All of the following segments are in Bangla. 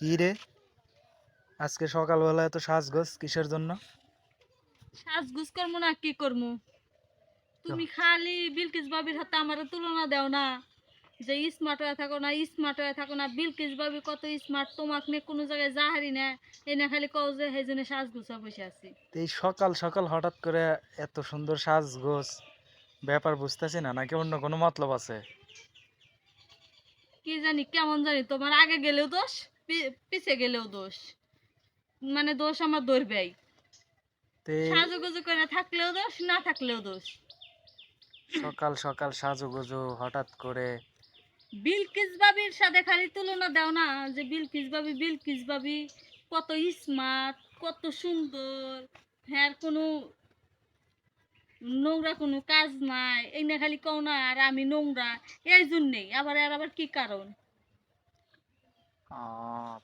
কি রে? আজকে সকালবেলা এত সাজগোজ কিসের জন্য? সাজগুজ করব না কি করব? তুমি খালি বিলকিস বাবির হাতে আমার তুলনা দেও না। যে স্মার্ট হয়ে থাকো না স্মার্ট হয়ে থাকো না বিলকিস বাবি কত স্মার্ট তোমাক নিয়ে কোনো জায়গায় যাহারি না। এই না খালি কও যে সেই জন্য সাজগুছা বসে আছি। এই সকাল সকাল হঠাৎ করে এত সুন্দর সাজগোজ ব্যাপার বুঝতেছি না নাকি অন্য কোনো মতলব আছে? কি জানি কেমন জানি তোমার আগে গেলেও দোষ? পিছে গেলেও দোষ। মানে দোষ আমার ধরবেই। সাজুগুজু করে থাকলেও দোষ না থাকলেও দোষ। সকাল সকাল সাজুগুজু হঠাৎ করে বিলকিস বাবির সাথে খালি তুলনা দাও না যে বিলকিস বাবি বিলকিস বাবি কত স্মার্ট কত সুন্দর। হ্যাঁ কোনো নোংরা কোনো কাজ নাই। এই না খালি কও না আর আমি নোংরা। এই জন্যেই। আবার আর আবার কি কারণ?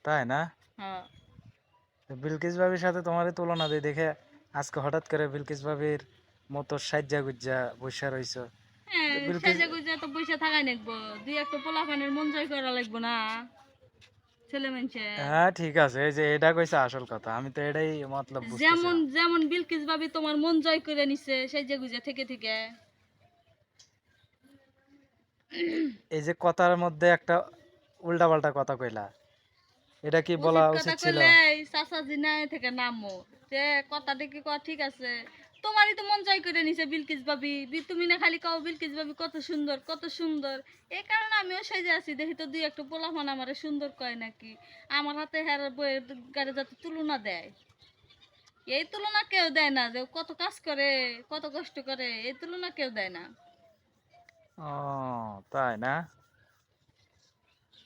তাই না? হ্যাঁ। বিলকিস বাবির সাথে তোমার তুলনা দিয়ে দেখে আজকে হঠাৎ করে বিলকিস বাবির মতো সাজ্জা গুজ্জা বসে রইছো। হ্যাঁ বিলকিস- সেজে তো পয়সা থাকাই লাগবো দুই একটা পোলাপানের মন জয় করা লাগবো না হ্যাঁ ঠিক আছে এই যে এটা কইছে আসল কথা আমি তো এটাই মতলব যেমন যেমন বিলকিস বাবি তোমার মন জয় করে নিছে সেজে গুজে থেকে থেকে। এই যে কথার মধ্যে একটা উল্টাপাল্টা কথা কইলা। এটা কি বলা উচিত কথা ছিল? কইলে চাচাজি থেকে নামো। তে কথাটা কি কওয়া ঠিক আছে। তোমারই তো মন জয় করে নিছে বিলকিস বাবি তুমি না খালি কও বিলকিস বাবি কত সুন্দর কত সুন্দর। এই কারণে আমিও সেজে আছি। দেখি তো দুই একটা পোলাফান আমারে সুন্দর কয় নাকি। আমার হাতে হ্যার বইয়ের গাড়ি যাতে তুলনা দেয়। এই তুলনা কেউ দেয় না যে কত কাজ করে কত কষ্ট করে। এই তুলনা কেউ দেয় না। ও তাই না?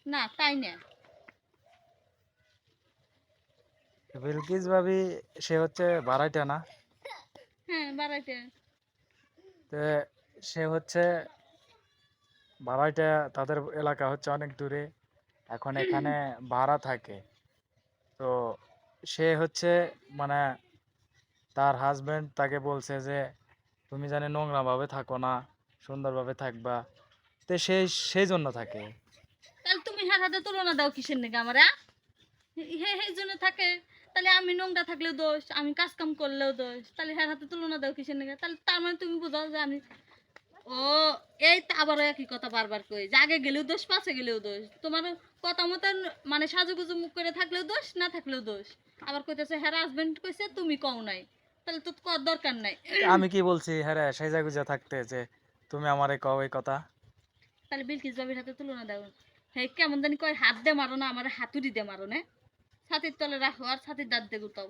না তাই না? বিলকিস ভাবি সে হচ্ছে বারাইটা না? হ্যাঁ বাড়াইতে তো সে হচ্ছে বারাইটা তাদের এলাকা হচ্ছে অনেক দূরে। এখন এখানে ভাড়া থাকে। তো সে হচ্ছে মানে তার হাজবেন্ড তাকে বলছে যে তুমি জানি নোংরাভাবে থাকো না সুন্দরভাবে থাকবা। তো সেই সেই জন্য থাকে। হ্যাঁ হাতে তুলনা দাও কিসের নাকি আমার হে হে জন্য থাকে। তাহলে আমি নোংরা থাকলেও দোষ আমি কাজ কাম করলেও দোষ। তাহলে হ্যাঁ হাতে তুলনা দাও কিসের নাকি? তাহলে তার মানে তুমি বোঝাও যে আমি ও এই তো আবারও একই কথা বারবার কই। যে আগে গেলেও দোষ পাশে গেলেও দোষ। তোমার কথা মতন মানে সাজুগুজু মুখ করে থাকলেও দোষ না থাকলেও দোষ। আবার কইতেছে হ্যাঁ হাজবেন্ড কইছে তুমি কও নাই। তাহলে তো কর দরকার নাই। আমি কি বলছি হ্যাঁ গুজা থাকতে যে তুমি আমারে কও এই কথা? তাহলে বিলকিস বাবির হাতে তুলনা দাও। কেমন জানি কয়, হাত দে মারো না, আমার হাতুড়ি দে মারো না। ছাতির তলে রাখো, আর ছাতির দাঁত দে গুতাও।